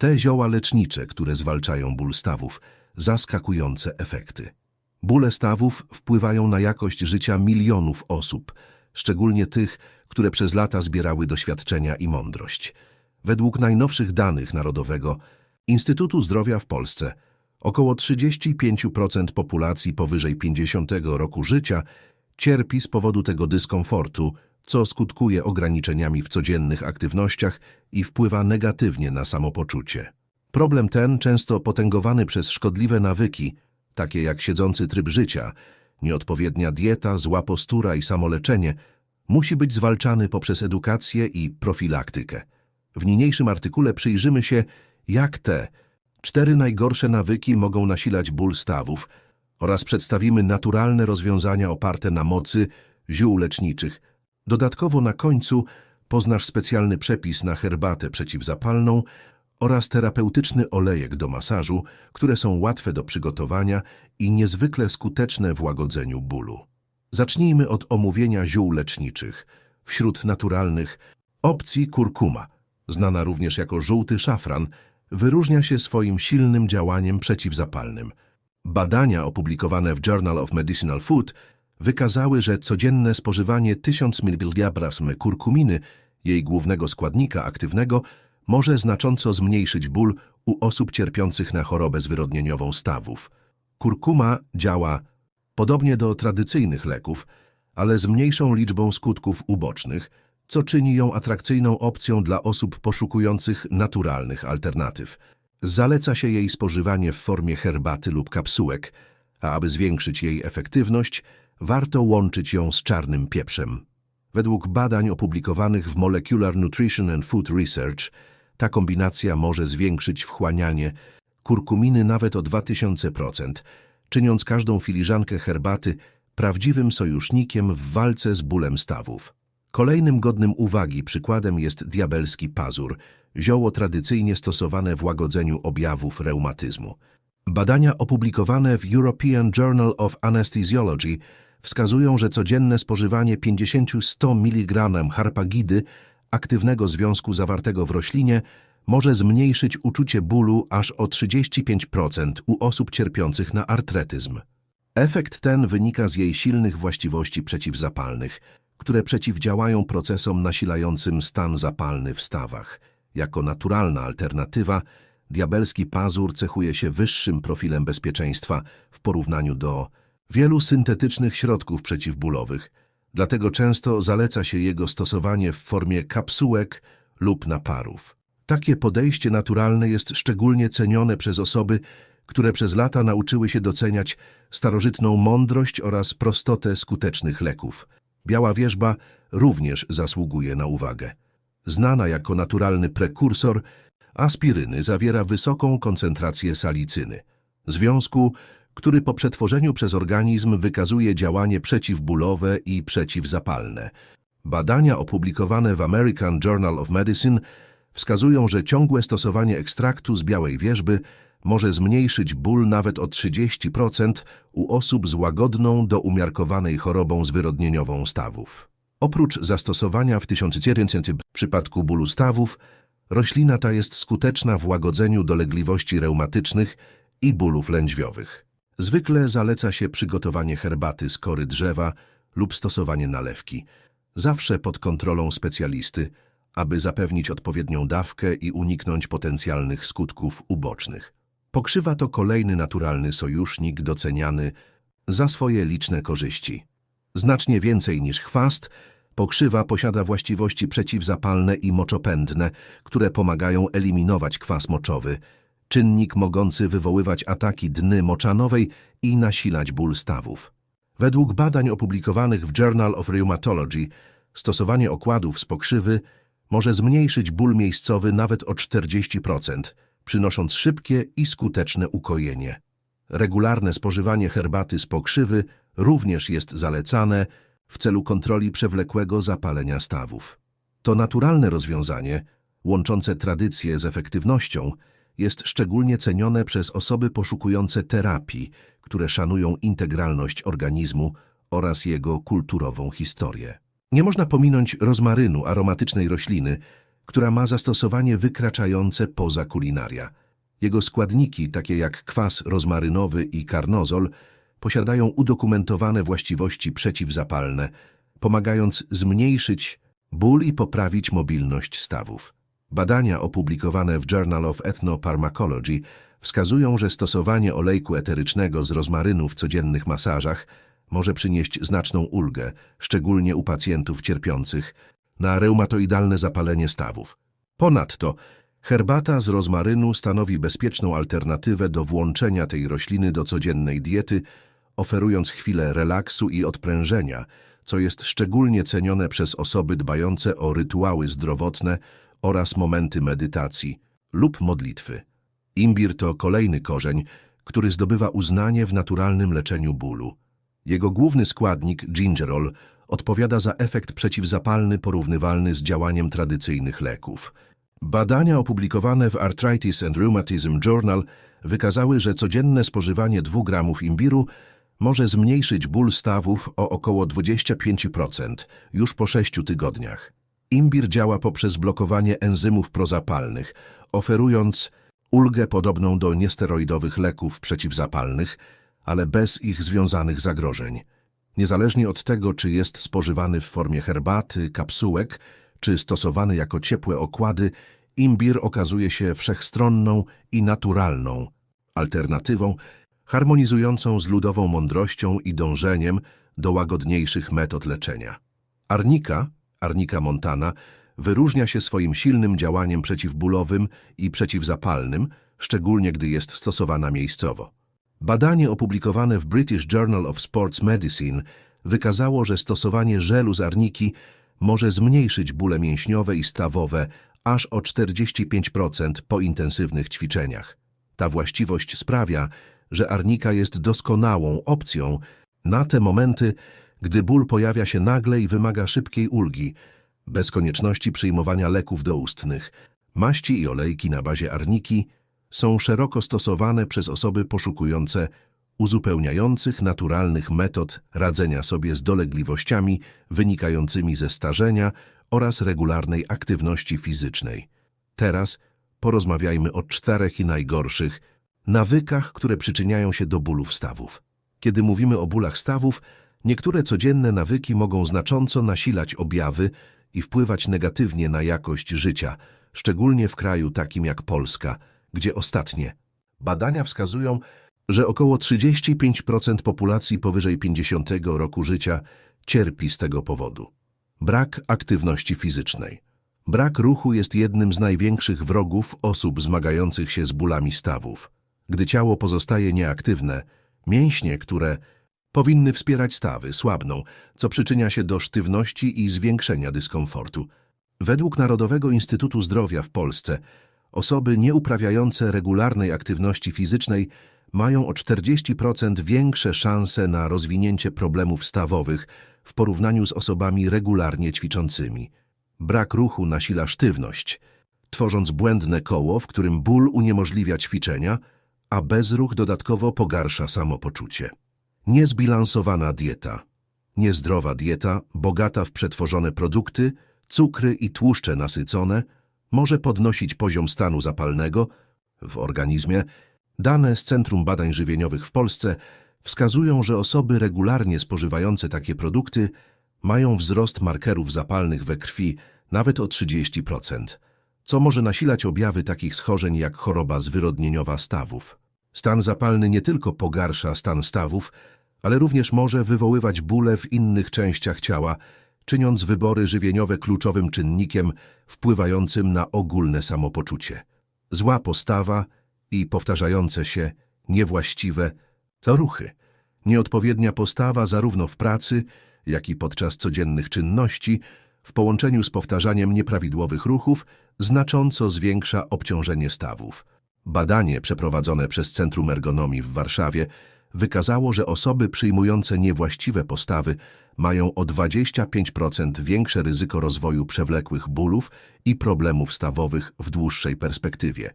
Te zioła lecznicze, które zwalczają ból stawów, zaskakujące efekty. Bóle stawów wpływają na jakość życia milionów osób, szczególnie tych, które przez lata zbierały doświadczenia i mądrość. Według najnowszych danych Narodowego Instytutu Zdrowia w Polsce około 35% populacji powyżej 50 roku życia cierpi z powodu tego dyskomfortu, co skutkuje ograniczeniami w codziennych aktywnościach i wpływa negatywnie na samopoczucie. Problem ten, często potęgowany przez szkodliwe nawyki, takie jak siedzący tryb życia, nieodpowiednia dieta, zła postura i samoleczenie, musi być zwalczany poprzez edukację i profilaktykę. W niniejszym artykule przyjrzymy się, jak te cztery najgorsze nawyki mogą nasilać ból stawów oraz przedstawimy naturalne rozwiązania oparte na mocy ziół leczniczych. Dodatkowo na końcu poznasz specjalny przepis na herbatę przeciwzapalną oraz terapeutyczny olejek do masażu, które są łatwe do przygotowania i niezwykle skuteczne w łagodzeniu bólu. Zacznijmy od omówienia ziół leczniczych. Wśród naturalnych opcji kurkuma, znana również jako żółty szafran, wyróżnia się swoim silnym działaniem przeciwzapalnym. Badania opublikowane w Journal of Medicinal Food wykazały, że codzienne spożywanie 1000 mg kurkuminy, jej głównego składnika aktywnego, może znacząco zmniejszyć ból u osób cierpiących na chorobę zwyrodnieniową stawów. Kurkuma działa podobnie do tradycyjnych leków, ale z mniejszą liczbą skutków ubocznych, co czyni ją atrakcyjną opcją dla osób poszukujących naturalnych alternatyw. Zaleca się jej spożywanie w formie herbaty lub kapsułek, a aby zwiększyć jej efektywność, warto łączyć ją z czarnym pieprzem. Według badań opublikowanych w Molecular Nutrition and Food Research, ta kombinacja może zwiększyć wchłanianie kurkuminy nawet o 2000%, czyniąc każdą filiżankę herbaty prawdziwym sojusznikiem w walce z bólem stawów. Kolejnym godnym uwagi przykładem jest diabelski pazur, zioło tradycyjnie stosowane w łagodzeniu objawów reumatyzmu. Badania opublikowane w European Journal of Anesthesiology wskazują, że codzienne spożywanie 50-100 mg harpagidy, aktywnego związku zawartego w roślinie, może zmniejszyć uczucie bólu aż o 35% u osób cierpiących na artretyzm. Efekt ten wynika z jej silnych właściwości przeciwzapalnych, które przeciwdziałają procesom nasilającym stan zapalny w stawach. Jako naturalna alternatywa, diabelski pazur cechuje się wyższym profilem bezpieczeństwa w porównaniu do wielu syntetycznych środków przeciwbólowych, dlatego często zaleca się jego stosowanie w formie kapsułek lub naparów. Takie podejście naturalne jest szczególnie cenione przez osoby, które przez lata nauczyły się doceniać starożytną mądrość oraz prostotę skutecznych leków. Biała wierzba również zasługuje na uwagę. Znana jako naturalny prekursor, aspiryny zawiera wysoką koncentrację salicyny, związku, który po przetworzeniu przez organizm wykazuje działanie przeciwbólowe i przeciwzapalne. Badania opublikowane w American Journal of Medicine wskazują, że ciągłe stosowanie ekstraktu z białej wierzby może zmniejszyć ból nawet o 30% u osób z łagodną do umiarkowanej chorobą zwyrodnieniową stawów. Oprócz zastosowania w 1900 w przypadku bólu stawów, roślina ta jest skuteczna w łagodzeniu dolegliwości reumatycznych i bólów lędźwiowych. Zwykle zaleca się przygotowanie herbaty z kory drzewa lub stosowanie nalewki, zawsze pod kontrolą specjalisty, aby zapewnić odpowiednią dawkę i uniknąć potencjalnych skutków ubocznych. Pokrzywa to kolejny naturalny sojusznik doceniany za swoje liczne korzyści. Znacznie więcej niż chwast, pokrzywa posiada właściwości przeciwzapalne i moczopędne, które pomagają eliminować kwas moczowy, czynnik mogący wywoływać ataki dny moczanowej i nasilać ból stawów. Według badań opublikowanych w Journal of Rheumatology, stosowanie okładów z pokrzywy może zmniejszyć ból miejscowy nawet o 40%, przynosząc szybkie i skuteczne ukojenie. Regularne spożywanie herbaty z pokrzywy również jest zalecane w celu kontroli przewlekłego zapalenia stawów. To naturalne rozwiązanie, łączące tradycję z efektywnością, jest szczególnie cenione przez osoby poszukujące terapii, które szanują integralność organizmu oraz jego kulturową historię. Nie można pominąć rozmarynu, aromatycznej rośliny, która ma zastosowanie wykraczające poza kulinaria. Jego składniki, takie jak kwas rozmarynowy i karnozol, posiadają udokumentowane właściwości przeciwzapalne, pomagając zmniejszyć ból i poprawić mobilność stawów. Badania opublikowane w Journal of Ethnoparmacology wskazują, że stosowanie olejku eterycznego z rozmarynu w codziennych masażach może przynieść znaczną ulgę, szczególnie u pacjentów cierpiących na reumatoidalne zapalenie stawów. Ponadto herbata z rozmarynu stanowi bezpieczną alternatywę do włączenia tej rośliny do codziennej diety, oferując chwilę relaksu i odprężenia, co jest szczególnie cenione przez osoby dbające o rytuały zdrowotne oraz momenty medytacji lub modlitwy. Imbir to kolejny korzeń, który zdobywa uznanie w naturalnym leczeniu bólu. Jego główny składnik, gingerol, odpowiada za efekt przeciwzapalny porównywalny z działaniem tradycyjnych leków. Badania opublikowane w Arthritis and Rheumatism Journal wykazały, że codzienne spożywanie 2 gramów imbiru może zmniejszyć ból stawów o około 25% już po 6 tygodniach. Imbir działa poprzez blokowanie enzymów prozapalnych, oferując ulgę podobną do niesteroidowych leków przeciwzapalnych, ale bez ich związanych zagrożeń. Niezależnie od tego, czy jest spożywany w formie herbaty, kapsułek, czy stosowany jako ciepłe okłady, imbir okazuje się wszechstronną i naturalną alternatywą, harmonizującą z ludową mądrością i dążeniem do łagodniejszych metod leczenia. Arnika, Arnika montana, wyróżnia się swoim silnym działaniem przeciwbólowym i przeciwzapalnym, szczególnie gdy jest stosowana miejscowo. Badanie opublikowane w British Journal of Sports Medicine wykazało, że stosowanie żelu z arniki może zmniejszyć bóle mięśniowe i stawowe aż o 45% po intensywnych ćwiczeniach. Ta właściwość sprawia, że arnika jest doskonałą opcją na te momenty, gdy ból pojawia się nagle i wymaga szybkiej ulgi, bez konieczności przyjmowania leków doustnych. Maści i olejki na bazie arniki są szeroko stosowane przez osoby poszukujące uzupełniających naturalnych metod radzenia sobie z dolegliwościami wynikającymi ze starzenia oraz regularnej aktywności fizycznej. Teraz porozmawiajmy o czterech i najgorszych nawykach, które przyczyniają się do bólów stawów. Kiedy mówimy o bólach stawów, niektóre codzienne nawyki mogą znacząco nasilać objawy i wpływać negatywnie na jakość życia, szczególnie w kraju takim jak Polska, gdzie ostatnie badania wskazują, że około 35% populacji powyżej 50 roku życia cierpi z tego powodu. Brak aktywności fizycznej. Brak ruchu jest jednym z największych wrogów osób zmagających się z bólami stawów. Gdy ciało pozostaje nieaktywne, mięśnie, które powinny wspierać stawy, słabną, co przyczynia się do sztywności i zwiększenia dyskomfortu. Według Narodowego Instytutu Zdrowia w Polsce osoby nieuprawiające regularnej aktywności fizycznej mają o 40% większe szanse na rozwinięcie problemów stawowych w porównaniu z osobami regularnie ćwiczącymi. Brak ruchu nasila sztywność, tworząc błędne koło, w którym ból uniemożliwia ćwiczenia, a bezruch dodatkowo pogarsza samopoczucie. Niezbilansowana dieta. Niezdrowa dieta, bogata w przetworzone produkty, cukry i tłuszcze nasycone, może podnosić poziom stanu zapalnego w organizmie. Dane z Centrum Badań Żywieniowych w Polsce wskazują, że osoby regularnie spożywające takie produkty mają wzrost markerów zapalnych we krwi nawet o 30%, co może nasilać objawy takich schorzeń jak choroba zwyrodnieniowa stawów. Stan zapalny nie tylko pogarsza stan stawów, ale również może wywoływać bóle w innych częściach ciała, czyniąc wybory żywieniowe kluczowym czynnikiem wpływającym na ogólne samopoczucie. Zła postawa i powtarzające się niewłaściwe to ruchy. Nieodpowiednia postawa zarówno w pracy, jak i podczas codziennych czynności, w połączeniu z powtarzaniem nieprawidłowych ruchów, znacząco zwiększa obciążenie stawów. Badanie przeprowadzone przez Centrum Ergonomii w Warszawie wykazało, że osoby przyjmujące niewłaściwe postawy mają o 25% większe ryzyko rozwoju przewlekłych bólów i problemów stawowych w dłuższej perspektywie.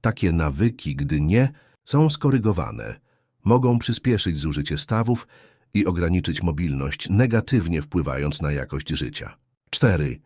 Takie nawyki, gdy nie są skorygowane, mogą przyspieszyć zużycie stawów i ograniczyć mobilność, negatywnie wpływając na jakość życia. 4.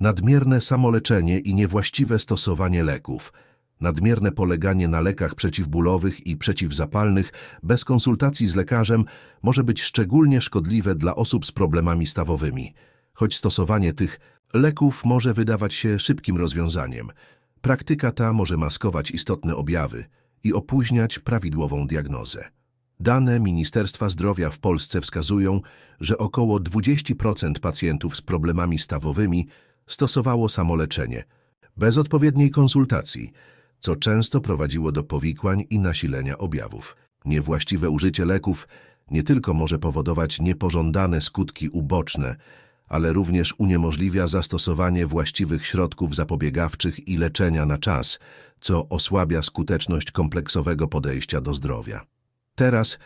Nadmierne samoleczenie i niewłaściwe stosowanie leków. Nadmierne poleganie na lekach przeciwbólowych i przeciwzapalnych bez konsultacji z lekarzem może być szczególnie szkodliwe dla osób z problemami stawowymi. Choć stosowanie tych leków może wydawać się szybkim rozwiązaniem, praktyka ta może maskować istotne objawy i opóźniać prawidłową diagnozę. Dane Ministerstwa Zdrowia w Polsce wskazują, że około 20% pacjentów z problemami stawowymi stosowało samoleczenie bez odpowiedniej konsultacji, co często prowadziło do powikłań i nasilenia objawów. Niewłaściwe użycie leków nie tylko może powodować niepożądane skutki uboczne, ale również uniemożliwia zastosowanie właściwych środków zapobiegawczych i leczenia na czas, co osłabia skuteczność kompleksowego podejścia do zdrowia. Teraz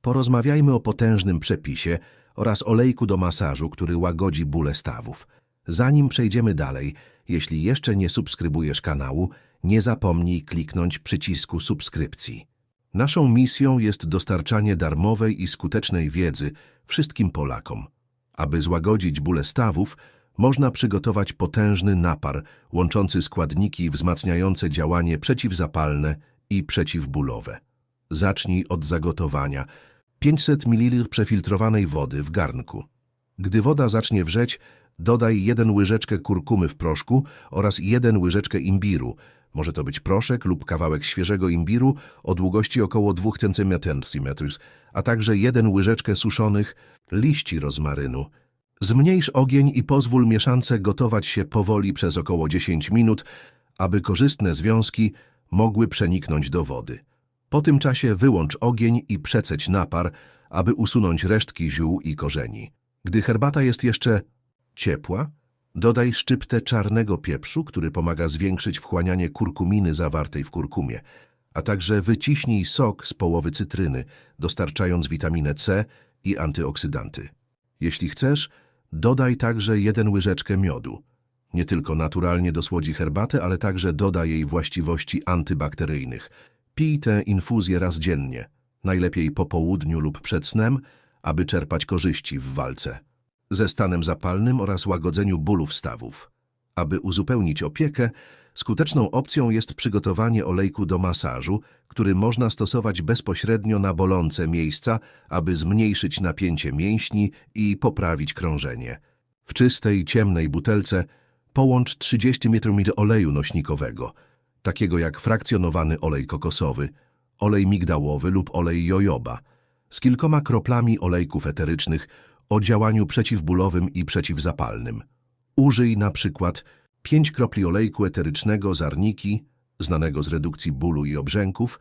porozmawiajmy o potężnym przepisie oraz olejku do masażu, który łagodzi bóle stawów. Zanim przejdziemy dalej, jeśli jeszcze nie subskrybujesz kanału, nie zapomnij kliknąć przycisku subskrypcji. Naszą misją jest dostarczanie darmowej i skutecznej wiedzy wszystkim Polakom. Aby złagodzić bóle stawów, można przygotować potężny napar łączący składniki wzmacniające działanie przeciwzapalne i przeciwbólowe. Zacznij od zagotowania 500 ml przefiltrowanej wody w garnku. Gdy woda zacznie wrzeć, dodaj jeden łyżeczkę kurkumy w proszku oraz jeden łyżeczkę imbiru. Może to być proszek lub kawałek świeżego imbiru o długości około 2 cm, a także jeden łyżeczkę suszonych liści rozmarynu. Zmniejsz ogień i pozwól mieszance gotować się powoli przez około 10 minut, aby korzystne związki mogły przeniknąć do wody. Po tym czasie wyłącz ogień i przeceć napar, aby usunąć resztki ziół i korzeni. Gdy herbata jest jeszcze ciepła, dodaj szczyptę czarnego pieprzu, który pomaga zwiększyć wchłanianie kurkuminy zawartej w kurkumie, a także wyciśnij sok z połowy cytryny, dostarczając witaminę C i antyoksydanty. Jeśli chcesz, dodaj także jeden łyżeczkę miodu. Nie tylko naturalnie dosłodzi herbatę, ale także doda jej właściwości antybakteryjnych. Pij tę infuzję raz dziennie, najlepiej po południu lub przed snem, aby czerpać korzyści w walce ze stanem zapalnym oraz łagodzeniu bólów stawów. Aby uzupełnić opiekę, skuteczną opcją jest przygotowanie olejku do masażu, który można stosować bezpośrednio na bolące miejsca, aby zmniejszyć napięcie mięśni i poprawić krążenie. W czystej, ciemnej butelce połącz 30 ml oleju nośnikowego, takiego jak frakcjonowany olej kokosowy, olej migdałowy lub olej jojoba, z kilkoma kroplami olejków eterycznych o działaniu przeciwbólowym i przeciwzapalnym. Użyj na przykład 5 kropli olejku eterycznego z arniki, znanego z redukcji bólu i obrzęków,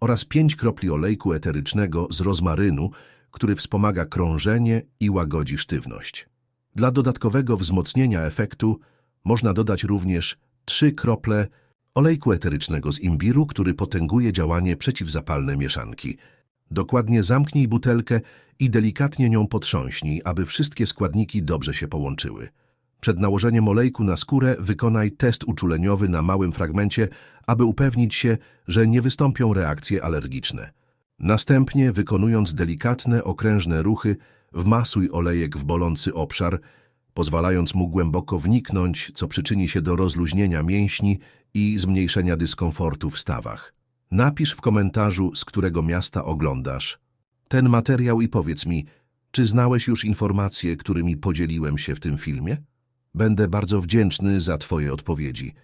oraz 5 kropli olejku eterycznego z rozmarynu, który wspomaga krążenie i łagodzi sztywność. Dla dodatkowego wzmocnienia efektu można dodać również 3 krople olejku eterycznego z imbiru, który potęguje działanie przeciwzapalne mieszanki. Dokładnie zamknij butelkę i delikatnie nią potrząśnij, aby wszystkie składniki dobrze się połączyły. Przed nałożeniem olejku na skórę wykonaj test uczuleniowy na małym fragmencie, aby upewnić się, że nie wystąpią reakcje alergiczne. Następnie, wykonując delikatne, okrężne ruchy, wmasuj olejek w bolący obszar, pozwalając mu głęboko wniknąć, co przyczyni się do rozluźnienia mięśni i zmniejszenia dyskomfortu w stawach. Napisz w komentarzu, z którego miasta oglądasz ten materiał i powiedz mi, czy znałeś już informacje, którymi podzieliłem się w tym filmie? Będę bardzo wdzięczny za Twoje odpowiedzi.